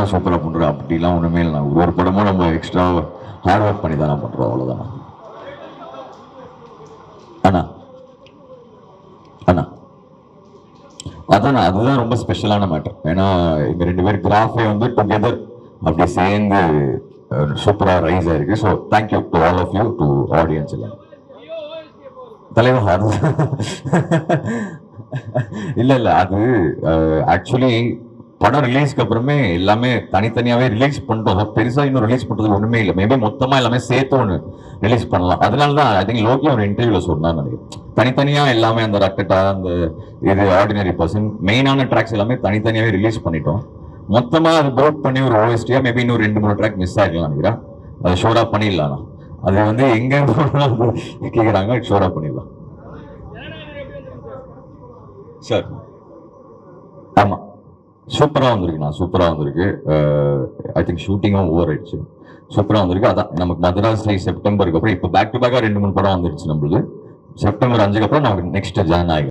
படம் சூப்பராக பண்ணுறோம் அப்படிலாம் ஒன்றுமே இல்லை. ஒரு ஒரு படமும் நம்ம எக்ஸ்ட்ரா ஹார்ட் ஒர்க் பண்ணி தானே பண்ணுறோம் அவ்வளோதான் அண்ணா. அண்ணா. அதான் அதுதான் ரொம்ப ஸ்பெஷலான மேட்டர் ஏன்னா இந்த ரெண்டு பேர் கிராஃபே வந்து டுகெதர் அப்படி சேர்ந்து சூப்பராக ரைஸ் ஆயிருக்கு. So thank you to all of you to audience எல்லாம் தலைவர் அது இல்லை இல்ல அது ஆக்சுவலி படம் ரிலீஸ்க்கு அப்புறமே எல்லாமே தனித்தனியாவே ரிலீஸ் பண்ணிட்டோம். பெருசா இன்னும் ரிலீஸ் பண்றது ஒண்ணுமே இல்லை. மேபி மொத்தமா எல்லாமே சேர்த்து ஒன்று ரிலீஸ் பண்ணலாம். அதனால தான் ஐ திங்க் லோக்கி ஒரு இன்டர்வியூல சொன்னான்னு நினைக்கிறேன். தனித்தனியா எல்லாமே அந்த ரக்கட்டா அந்த இது ஆர்டினரி பர்சன் மெயினான ட்ராக்ஸ் எல்லாமே தனித்தனியாவே ரிலீஸ் பண்ணிட்டோம். மொத்தமா அது போட் பண்ணி ஒரு ஓஎஸ்டியா மேபி இன்னும் ரெண்டு மூணு ட்ராக் மிஸ் ஆகிக்கலாம் நினைக்கிறேன். அதை ஷோரா பண்ணிடலாம் அது வந்து எங்க கேக்குறாங்க ஷோரா பண்ணிடலாம். சார் ஆமா. சூப்பரா வந்திருக்குண்ணா சூப்பரா வந்திருக்கு. ஐ திங்க் ஷூட்டிங்கும் ஓவர் ஆயிடுச்சு. சூப்பரா வந்திருக்கு. அதான் நமக்கு மதராஸ்ல செப்டம்பருக்கு அப்புறம் இப்போ பேக் டு பேக்கா ரெண்டு மூணு படம் வந்துருச்சு நம்மளுக்கு செப்டம்பர் அஞ்சுக்கு அப்புறம் நமக்கு நெக்ஸ்ட் ஜாயின் ஆகி